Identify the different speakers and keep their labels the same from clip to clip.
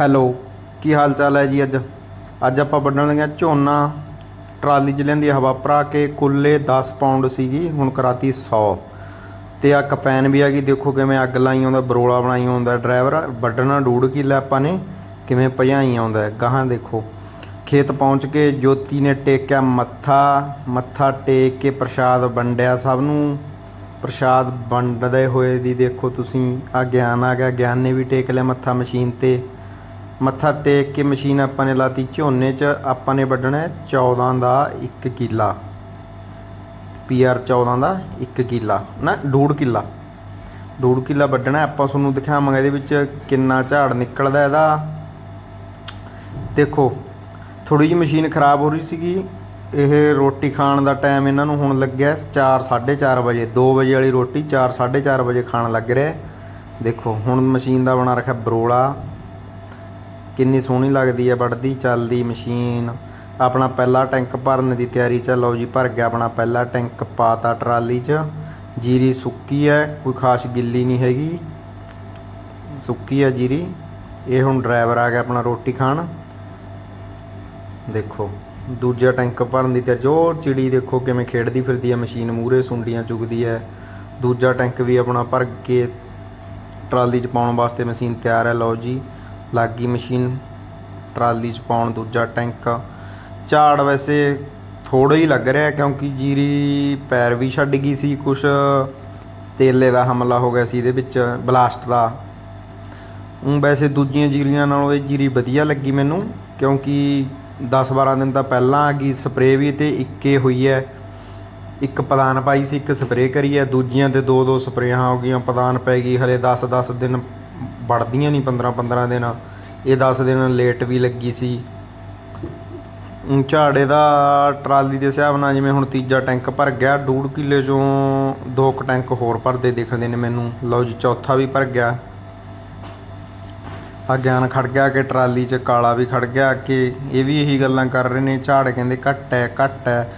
Speaker 1: Hello ਕੀ ਹਾਲ ਚਾਲ ਹੈ ਜੀ ਅੱਜ? ਅੱਜ ਆਪਾਂ ਵੱਢਣ ਲੱਗਿਆ ਝੋਨਾ, ਟਰਾਲੀ 'ਚ ਲੈਂਦੀ ਹਵਾ ਭਰਾ ਕੇ ਕੁੱਲੇ 10 ਪਾਉਂਡ ਸੀਗੀ, ਹੁਣ ਕਰਾਤੀ 100 ਤੇ ਆ ਕਪੈਨ ਵੀ ਆ ਗਈ, ਦੇਖੋ ਕਿਵੇਂ ਅੱਗ ਲਾਈ ਆਉਂਦਾ, ਬਰੋਲਾ ਬਣਾਈ ਆਉਂਦਾ ਡਰਾਈਵਰ ਵੱਢਣਾ ਡੂੜ ਕੀ ਲੈ ਆਪਾਂ ਨੇ, ਕਿਵੇਂ ਭਜਾਈ ਆਉਂਦਾ ਹੈ। ਗਾਹਾਂ ਦੇਖੋ। ਖੇਤ ਪਹੁੰਚ ਕੇ ਜੋਤੀ ਨੇ ਟੇਕਿਆ ਮੱਥਾ ਮੱਥਾ ਟੇਕ ਕੇ ਪ੍ਰਸ਼ਾਦ ਵੰਡਿਆ ਸਭ ਨੂੰ। ਪ੍ਰਸ਼ਾਦ ਵੰਡਦੇ ਹੋਏ ਦੀ ਦੇਖੋ ਤੁਸੀਂ ਆ ਗਿਆਨ ਆ ਗਿਆ, ਗਿਆਨ ਨੇ ਵੀ ਟੇਕ ਲਿਆ ਮੱਥਾ ਮਸ਼ੀਨ ਤੇ। ਮੱਥਾ ਟੇਕ ਕੇ ਮਸ਼ੀਨ ਆਪਾਂ ਨੇ ਲਾਤੀ, ਝੋਨੇ 'ਚ ਆਪਾਂ ਨੇ ਵੱਢਣਾ ਹੈ 14 ਦਾ 1 ਕਿੱਲਾ। ਪੀਆਰ 14 ਦਾ 1 ਕਿੱਲਾ, ਨਾ ਡੂੜ ਕਿੱਲਾ। ਡੂੜ ਕਿੱਲਾ ਵੱਢਣਾ ਆਪਾਂ ਤੁਹਾਨੂੰ ਦਿਖਾਵਾਂਗੇ ਇਹਦੇ ਵਿੱਚ ਕਿੰਨਾ ਝਾੜ ਨਿਕਲਦਾ ਇਹਦਾ। ਦੇਖੋ ਥੋੜੀ ਜਿਹੀ ਮਸ਼ੀਨ ਖਰਾਬ ਹੋ ਰਹੀ ਸੀਗੀ, ਇਹ ਰੋਟੀ ਖਾਣ ਦਾ ਟਾਈਮ ਇਹਨਾਂ ਨੂੰ ਹੁਣ ਲੱਗਿਆ 4 4:30 ਵਜੇ 2 ਵਜੇ ਵਾਲੀ ਰੋਟੀ 4 4:30 ਵਜੇ ਖਾਣ ਲੱਗ ਰਿਹਾ ਦੇਖੋ, ਹੁਣ ਮਸ਼ੀਨ ਦਾ ਬਣਾ ਰੱਖਿਆ ਬਰੋਲਾ ਕਿੰਨੀ ਸੋਹਣੀ ਲੱਗਦੀ ਹੈ ਵੱਢਦੀ, ਚੱਲਦੀ ਮਸ਼ੀਨ। ਆਪਣਾ ਪਹਿਲਾ ਟੈਂਕ ਭਰਨ ਦੀ ਤਿਆਰੀ ਚ ਲਓ ਜੀ, ਭਰ ਗਿਆ ਆਪਣਾ ਪਹਿਲਾ ਟੈਂਕ ਪਾਤਾ ਟਰਾਲੀ 'ਚ। ਜੀਰੀ ਸੁੱਕੀ ਹੈ ਕੋਈ ਖਾਸ ਗਿੱਲੀ ਨਹੀਂ ਹੈਗੀ। ਸੁੱਕੀ ਹੈ ਜੀਰੀ। ਇਹ ਹੁਣ ਡਰਾਈਵਰ ਆ ਗਿਆ ਆਪਣਾ ਰੋਟੀ ਖਾਣ। ਦੇਖੋ, ਦੂਜਾ ਟੈਂਕ ਭਰਨ ਦੀ ਤੇ ਜੋ ਚਿੜੀ ਦੇਖੋ ਕਿਵੇਂ ਖੇਡਦੀ ਫਿਰਦੀ ਹੈ ਮਸ਼ੀਨ ਮੂਰੇ ਸੁੰਡੀਆਂ ਚੁਗਦੀ ਹੈ ਦੂਜਾ ਟੈਂਕ ਵੀ ਆਪਣਾ ਭਰ ਕੇ ਟਰਾਲੀ 'ਚ ਪਾਉਣ ਵਾਸਤੇ ਮਸ਼ੀਨ ਤਿਆਰ ਹੈ ਲਓ ਜੀ। ਲੱਗ ਗਈ ਮਸ਼ੀਨ, ਟਰਾਲੀ 'ਚ ਪਾਉਣ ਦੂਜਾ ਟੈਂਕ। ਝਾੜ ਵੈਸੇ ਥੋੜਾ ਹੀ ਲੱਗ ਰਿਹਾ ਕਿਉਂਕਿ ਜੀਰੀ ਪੈਰ ਵੀ ਛੱਡ ਗਈ ਸੀ, ਕੁਛ ਤੇਲੇ ਦਾ ਹਮਲਾ ਹੋ ਗਿਆ ਸੀ ਇਹਦੇ ਵਿੱਚ, ਬਲਾਸਟ ਦਾ। ਊਂ ਵੈਸੇ ਦੂਜੀਆਂ ਜੀਰੀਆਂ ਨਾਲੋਂ ਇਹ ਜੀਰੀ ਵਧੀਆ ਲੱਗੀ ਮੈਨੂੰ, ਕਿਉਂਕਿ 10-12 ਦਿਨ ਤਾਂ ਪਹਿਲਾਂ ਆ ਗਈ ਸਪਰੇਅ ਵੀ ਤੇ ਇੱਕੇ ਹੋਈ ਹੈ। ਇੱਕ ਪਦਾਨ ਪਾਈ ਸੀ, ਇੱਕ ਸਪਰੇਅ ਕਰੀ ਹੈ। ਦੂਜੀਆਂ ਤੇ ਦੋ ਦੋ ਸਪਰੇਆਂ ਹੋ ਗਈਆਂ ਪਦਾਨ ਪੈ ਗਈ, ਹਲੇ 10-10 ਦਿਨ ਵੜਦੀਆਂ ਨਹੀਂ 15-15 ਦਿਨ। ਇਹ 10 ਦਿਨ ਲੇਟ ਵੀ ਲੱਗੀ ਸੀ। ਊਂ ਝਾੜੇ ਦਾ ਟਰਾਲੀ ਦੇ ਹਿਸਾਬ ਨਾਲ ਜਿਵੇਂ ਹੁਣ ਤੀਜਾ ਟੈਂਕ ਭਰ ਗਿਆ, ਡੂਢ ਕਿੱਲੇ ਚੋਂ ਦੋ ਕੁ ਟੈਂਕ ਹੋਰ ਭਰਦੇ ਦਿਖਦੇ ਨੇ ਮੈਨੂੰ। ਲਓ ਜੀ, ਚੌਥਾ ਵੀ ਭਰ ਗਿਆ। ਆ ਗਿਆਨ ਖੜ ਗਿਆ ਕਿ ਟਰਾਲੀ 'ਚ ਕਾਲਾ ਵੀ ਖੜ ਗਿਆ ਕਿ ਇਹ ਵੀ ਇਹੀ ਗੱਲਾਂ ਕਰ ਰਹੇ ਨੇ। ਝਾੜ ਕਹਿੰਦੇ ਘੱਟ ਹੈ ਘੱਟ ਹੈ।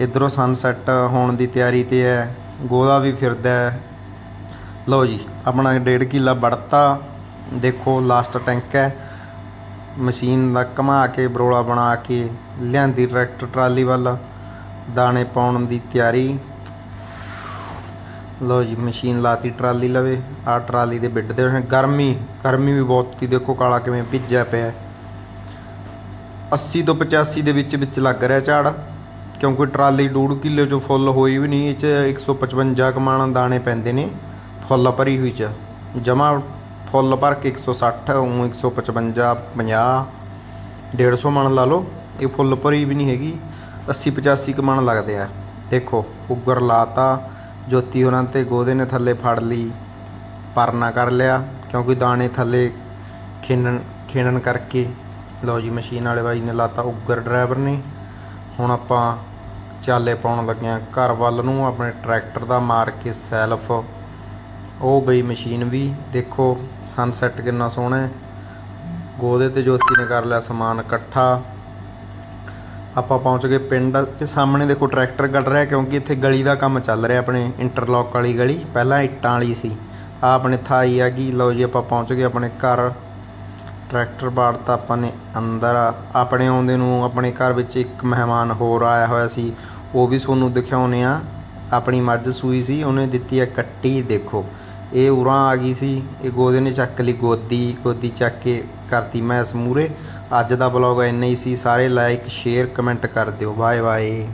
Speaker 1: ਇਧਰੋਂ ਸਨਸੈਟ ਹੋਣ ਦੀ ਤਿਆਰੀ ਤੇ ਹੈ। ਗੋਦਾ ਵੀ ਫਿਰਦਾ ਲਓ ਜੀ, ਆਪਣਾ ਡੇਢ ਕਿੱਲਾ ਵੜਤਾ। ਦੇਖੋ ਲਾਸਟ ਟੈਂਕ ਹੈ। ਮਸ਼ੀਨ ਦਾ ਘੁਮਾ ਕੇ, ਬਰੋਲਾ ਬਣਾ ਕੇ, ਲਿਆਂਦੀ ਟਰੈਕਟਰ ਟਰਾਲੀ ਵੱਲ। ਦਾਣੇ ਪਾਉਣ ਦੀ ਤਿਆਰੀ। ਲਓ ਜੀ, ਮਸ਼ੀਨ ਲਾਤੀ ਟਰਾਲੀ ਲਵੇ। ਆ ਟਰਾਲੀ ਦੇ ਬਿੱਡ ਦੇ ਹੋਏ। ਗਰਮੀ ਗਰਮੀ ਵੀ ਬਹੁਤ ਸੀ। ਦੇਖੋ ਕਾਲਾ ਕਿਵੇਂ ਭਿੱਜਿਆ ਪਿਆ ਹੈ। 80 ਤੋਂ 85 ਦੇ ਵਿੱਚ ਵਿੱਚ ਲੱਗ ਰਿਹਾ ਝਾੜ। ਕਿਉਂਕਿ ਟਰਾਲੀ ਡੂਢ ਕਿੱਲੇ ਚੋਂ ਫੁੱਲ ਹੋਈ ਵੀ ਨਹੀਂ। ਇਹ ਚ 155 ਕਮਾਣ ਦਾਣੇ ਪੈਂਦੇ ਨੇ। ਫੁੱਲ ਭਰੀ ਹੋਈ ਚ। ਜਮਾ ਫੁੱਲ ਭਰ ਕੇ 160 ਉਹ 155 50 150 ਮਣ ਲਾ ਲਓ। ਇਹ ਫੁੱਲ ਭਰੀ ਵੀ ਨਹੀਂ ਹੈਗੀ। 80 85 ਕਮਾਣ ਲੱਗਦੇ ਆ। ਦੇਖੋ, ਉੱਗਰ ਲਾਤਾ, ਜੋਤੀ ਉਹਨਾਂ ਤੇ ਗੋਦੇ ਨੇ ਥੱਲੇ ਫੜ ਲਈ, ਪਰਨਾ ਕਰ ਲਿਆ, ਕਿਉਂਕਿ ਦਾਣੇ ਥੱਲੇ ਖੇਨਣ ਖੇਨਣ ਕਰਕੇ। ਲਓ ਜੀ, ਮਸ਼ੀਨ ਵਾਲੇ ਬਾਈ ਨੇ ਲਾਤਾ ਉੱਗਰ ਡਰਾਈਵਰ ਨੇ। ਹੁਣ ਆਪਾਂ ਚਾਲੇ ਪਾਉਣ ਲੱਗੇ ਹਾਂ ਘਰ ਵੱਲ ਨੂੰ, ਆਪਣੇ ਟਰੈਕਟਰ ਦਾ ਮਾਰ ਕੇ ਸੈਲਫ। ਉਹ ਬਈ ਮਸ਼ੀਨ ਵੀ, ਦੇਖੋ ਸਨਸੈਟ ਕਿੰਨਾ ਸੋਹਣਾ ਹੈ। ਗੋਦੇ ਤੇ ਜੋਤੀ ਨੇ ਕਰ ਲਿਆ ਸਮਾਨ ਇਕੱਠਾ। ਆਪਾਂ ਪਹੁੰਚ ਗਏ ਪਿੰਡ। ਇਹ ਸਾਹਮਣੇ ਦੇਖੋ ਟਰੈਕਟਰ ਕੱਢ ਰਿਹਾ ਕਿਉਂਕਿ ਇੱਥੇ ਗਲੀ ਦਾ ਕੰਮ ਚੱਲ ਰਿਹਾ ਆਪਣੇ ਇੰਟਰਲੌਕ ਵਾਲੀ ਗਲੀ। ਪਹਿਲਾਂ ਇੱਟਾਂ ਵਾਲੀ ਸੀ। ਆ ਆਪਣੇ ਥਾਈ ਆ ਗਈ। ਲਓ ਜੀ, ਆਪਾਂ ਪਹੁੰਚ ਗਏ ਆਪਣੇ ਘਰ। ਟਰੈਕਟਰ ਬਾੜਤਾ ਆਪਾਂ ਨੇ ਅੰਦਰ। ਆਪਣੇ ਆਉਂਦੇ ਨੂੰ ਆਪਣੇ ਘਰ ਵਿੱਚ ਇੱਕ ਮਹਿਮਾਨ ਹੋਰ ਆਇਆ ਹੋਇਆ ਸੀ। ਉਹ ਵੀ ਤੁਹਾਨੂੰ ਦਿਖਾਉਨੇ ਆ ਆਪਣੀ ਮੱਝ ਸੂਈ ਸੀ। ਉਹਨੇ ਦਿੱਤੀ ਹੈ ਕੱਟੀ। ਦੇਖੋ ਇਹ ਉਰਾਂ ਆ ਗਈ ਸੀ, ਇਹ ਗੋਦੇ ਨੇ ਚੱਕ ਲਈ, ਗੋਦੀ ਗੋਦੀ ਚੱਕ ਕੇ ਕਰਤੀ ਮੈਂ ਇਸ ਮੂਰੇ ਅੱਜ ਦਾ ਬਲੌਗ ਇੰਨਾ ਹੀ ਸੀ, ਸਾਰੇ ਲਾਈਕ ਸ਼ੇਅਰ ਕਮੈਂਟ ਕਰ ਦਿਓ। Bye bye